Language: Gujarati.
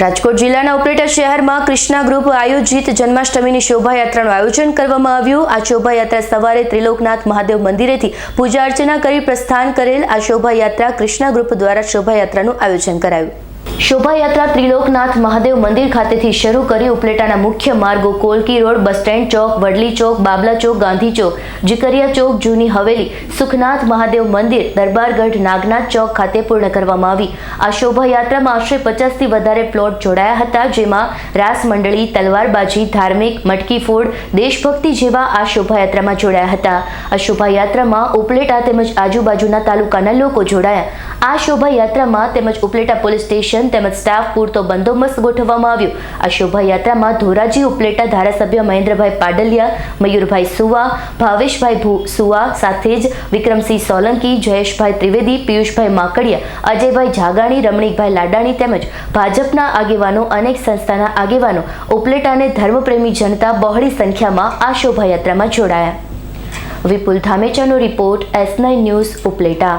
રાજકોટ જિલ્લાના ઉપલેટા શહેરમાં કૃષ્ણા ગ્રુપ આયોજિત જન્માષ્ટમીની શોભાયાત્રાનું આયોજન કરવામાં આવ્યું. આ શોભાયાત્રા સવારે ત્રિલોકનાથ મહાદેવ મંદિરેથી પૂજા અર્ચના કરી પ્રસ્થાન કરેલ. આ શોભાયાત્રા કૃષ્ણા ગ્રુપ દ્વારા શોભાયાત્રાનું આયોજન કરાયું. શોભાયાત્રા ત્રિલોકનાથ મહાદેવ મંદિર ખાતેથી શરૂ કરી ઉપલેટાના મુખ્ય માર્ગો Kolki road, bus stand chowk, Vadli chowk, Babla chowk, Gandhi chowk, Zikariya chowk, જૂની હવેલી, સુખનાથ મહાદેવ મંદિર, દરબારગઢ, નાગનાથ ચોક ખાતે પૂર્ણ કરવામાં આવી. આ શોભાયાત્રામાં આશરે પચાસથી વધારે પ્લોટ જોડાયા હતા, જેમાં રાસ મંડળી, તલવારબાજી, ધાર્મિક, મટકી ફોડ, દેશભક્તિ જેવા આ શોભાયાત્રામાં જોડાયા હતા. આ શોભાયાત્રામાં ઉપલેટા તેમજ આજુબાજુના તાલુકાના લોકો જોડાયા. આ શોભાયાત્રામાં તેમજ ઉપલેટા પોલીસ સ્ટેશન તેમજ સ્ટાફ પૂરતો બંદોબસ્ત ગોઠવવામાં આવ્યો. આ શોભાયાત્રામાં ધોરાજી ઉપલેટા ધારાસભ્ય મહેન્દ્રભાઈ પાડલિયા, મયુરભાઈ સુવા, ભાવેશભાઈ સુવા સાથે જ વિક્રમસિંહ સોલંકી, જયેશભાઈ ત્રિવેદી, પિયુષભાઈ માકડિયા, અજયભાઈ જાગાણી, રમણીકભાઈ લાડાણી તેમજ ભાજપના આગેવાનો, અનેક સંસ્થાના આગેવાનો ઉપલેટા અને ધર્મપ્રેમી જનતા બહોળી સંખ્યામાં આ શોભાયાત્રામાં જોડાયા. Vipul ધામેચાનો report S nine news Upleta.